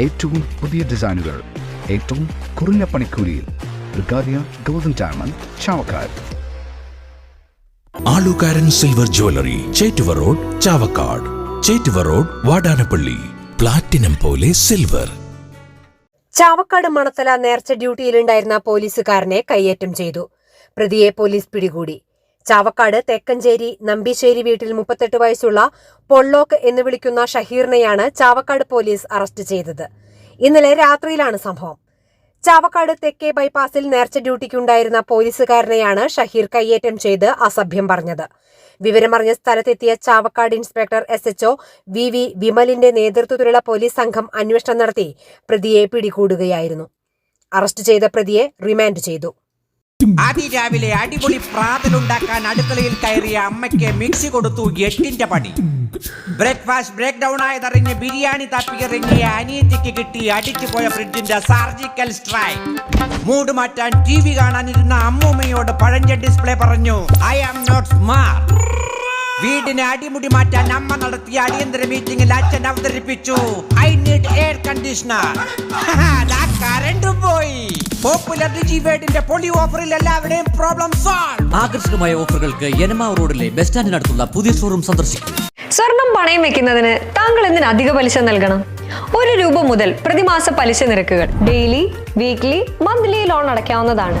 ഏറ്റവും പുതിയ ഡിസൈനുകൾ ഏറ്റവും കുറഞ്ഞ പണിക്കൂലിയിൽ ബ്രിഗാദിയ golden diamond Chavakkad. Alukkaran silver jewellery Chettuva road Chavakkad. Chettuva road Vadanappally. Platinum പോലെ സിൽവർ ചാവക്കാട് മണത്തല നേർച്ച ഡ്യൂട്ടിയിലുണ്ടായിരുന്ന പോലീസുകാരനെ കയ്യേറ്റം ചെയ്തു. പ്രതിയെ പോലീസ് പിടികൂടി. ചാവക്കാട് തെക്കഞ്ചേരി നമ്പിശ്ശേരി വീട്ടിൽ മുപ്പത്തെട്ട് വയസ്സുള്ള പൊള്ളോക്ക് എന്ന് വിളിക്കുന്ന ഷഹീറിനെയാണ് ചാവക്കാട് പോലീസ് അറസ്റ്റ് ചെയ്തത്. ഇന്നലെ രാത്രിയിലാണ് സംഭവം. ചാവക്കാട് തെക്കേ ബൈപ്പാസിൽ നേർച്ച ഡ്യൂട്ടിക്കുണ്ടായിരുന്ന പോലീസുകാരനെയാണ് ഷഹീർ കയ്യേറ്റം ചെയ്ത് അസഭ്യം പറഞ്ഞത്. വിവരമറിഞ്ഞ സ്ഥലത്തെത്തിയ Chavakkad inspector S HO V V വിമലിന്റെ നേതൃത്വത്തിലുള്ള പോലീസ് സംഘം അന്വേഷണം നടത്തി പ്രതിയെ പിടികൂടുകയായിരുന്നു. അറസ്റ്റ് ചെയ്ത പ്രതിയെ റിമാൻഡ് ചെയ്തു. അതിരാവിലെ അടിപൊളി പ്രാതലുണ്ടാക്കാൻ അടുക്കളയിൽ കയറിയ അമ്മയ്ക്ക് മിക്സി കൊടുത്തു എട്ടിന്റെ പണി. ബ്രേക്ക്ഫാസ്റ്റ് ബ്രേക്ക് ഡൗൺ ആയതറിഞ്ഞ് ബിരിയാണി തപ്പിയെറിഞ്ഞിയ അനിയത്തിക്ക് കിട്ടി അടിച്ചു പോയ ഫ്രിഡ്ജിന്റെ സർജിക്കൽ സ്ട്രൈക്ക്. മൂഡ് മാറ്റാൻ ടി വി കാണാനിരുന്ന അമ്മൂമ്മയോട് പഴഞ്ച ഡിസ്പ്ലേ പറഞ്ഞു ഐ ആം നോട്ട് സ്മാർട്ട് വീടിനെ അടിമുടി മാറ്റാൻ അമ്മ നടത്തിയ അടിയന്തര മീറ്റിംഗിൽ അച്ഛൻ അവതരിപ്പിച്ചു. ഐ നീഡ് എയർ കണ്ടീഷണർ കറണ്ടും പോയി. പോപ്പുലർ ഡിജിവേഡിന്റെ പൊളി ഓഫറിൽ എല്ലാവരുടെയും പ്രോബ്ലം സോൾവ് ആകർഷകമായ ഓഫറുകൾക്ക് യനമാവ് റോഡിലെ ബസ് സ്റ്റാൻഡിനടുത്തുള്ള പുതിയ ഷോറൂം സന്ദർശിക്കും. സ്വർണം പണയം വെക്കുന്നതിന് താങ്കൾ എന്തിന് അധിക പലിശ നൽകണം? ഒരു രൂപ മുതൽ പ്രതിമാസ പലിശ നിരക്കുകൾ. Daily weekly monthly loan അടയ്ക്കാവുന്നതാണ്.